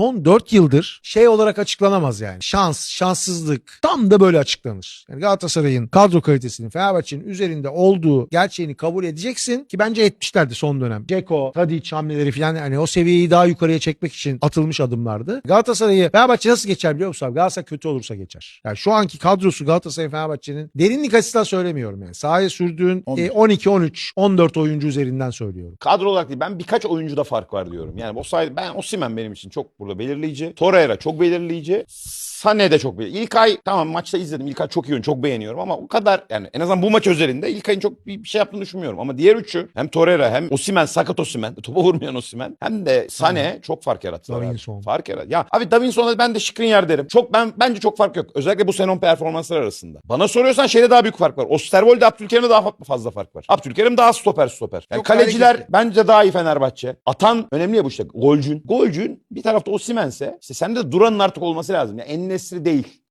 son 4 yıldır şey olarak açıklanamaz yani. Şans, şanssızlık tam da böyle açıklanır. Yani Galatasaray'ın kadro kalitesinin Fenerbahçe'nin üzerinde olduğu gerçeğini kabul edeceksin ki bence etmişlerdi son dönem. Ceko, Tadic hamleleri falan hani o seviyeyi daha yukarıya çekmek için atılmış adımlardı. Galatasaray'ı Fenerbahçe nasıl geçer biliyor musun abi? Galatasaray kötü olursa geçer. Yani şu anki kadrosu Galatasaray Fenerbahçe'nin derinlik açısından söylemiyorum yani. Sahaya sürdüğün On- e, 12, 13, 14 oyuncu üzerinden söylüyorum. Kadro olarak değil. Ben birkaç oyuncuda fark var diyorum. Yani o sayede ben Osimhen benim için çok burada belirleyici. Torreira çok belirleyici. Sane de çok belirleyici. İlkay tamam maçta izledim. İlkay çok iyi oyun. Çok beğeniyorum ama o kadar yani en azından bu maç özelinde İlkay'ın çok bir şey yaptığını düşünmüyorum. Ama diğer üçü hem Torreira hem Osimhen sakat Osimhen. Topa vurmayan Osimhen. Hem de Sane çok fark yarattılar. abi. Davinson. Fark yarat. Ya abi Davinson'a ben de Skriniar derim. Çok ben bence çok fark yok. Özellikle bu senon performansları arasında. Bana soruyorsan şeyde daha büyük fark var. Osterwolde Abdülkerim'de daha fa- fazla fark var. Abdülkerim daha stoper stoper. Yani Çok kaleciler hareketli. bence daha iyi Fenerbahçe. Atan önemli ya bu işte. Golcün. Golcün bir tarafta Osimhen'se işte sende de Duran'ın artık olması lazım. Yani Ennesri değil.